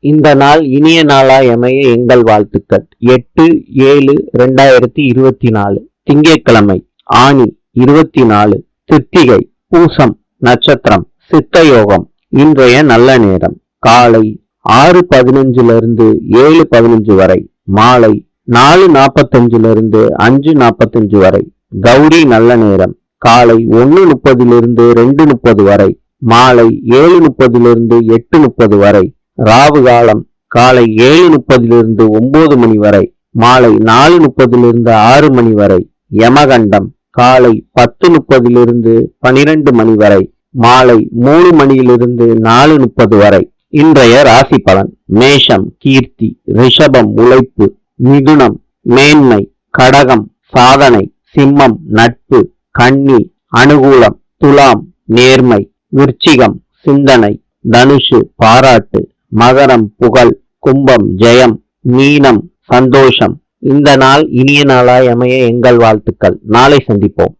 இந்த நாள் இனிய நாளாய் அமைய எங்கள் வாழ்த்துக்கள். எட்டு ஏழு ரெண்டாயிரத்தி இருபத்தி நாலு. திங்கட்கிழமை ஆணி இருபத்தி நாலு. சித்திகை பூசம் நட்சத்திரம் சித்தயோகம். இன்றைய நல்ல நேரம். காலை ஆறு பதினஞ்சுல இருந்து ஏழு பதினஞ்சு வரை. மாலை நாலு நாற்பத்தஞ்சுல இருந்து அஞ்சு நாற்பத்தஞ்சு வரை. கௌரி நல்ல நேரம். காலை ஒன்று முப்பதிலிருந்து ரெண்டு முப்பது வரை. மாலை ஏழு முப்பதிலிருந்து எட்டு முப்பது வரை. ராவு காலம் காலை ஏழு முப்பதிலிருந்து ஒன்பது மணி வரை மாலை நாலு முப்பதிலிருந்து ஆறு மணி வரை யமகண்டம் காலை பத்து முப்பதிலிருந்து பனிரெண்டு மணி வரை மாலை மூணு மணியிலிருந்து நாலு முப்பது வரை. இன்றைய ராசி பலன் மேஷம் கீர்த்தி ரிஷபம் உழைப்பு மிதுனம் மேன்மை கடகம் சாதனை சிம்மம் நட்பு கன்னி அனுகூலம் துலாம் நேர்மை விருச்சிகம் சிந்தனை தனுஷு பாராட்டு மகரம் புகழ் கும்பம் ஜெயம் மீனம் சந்தோஷம். இந்த நாள் இனிய நாளாய் அமைய எங்கள் வாழ்த்துக்கள். நாளை சந்திப்போம்.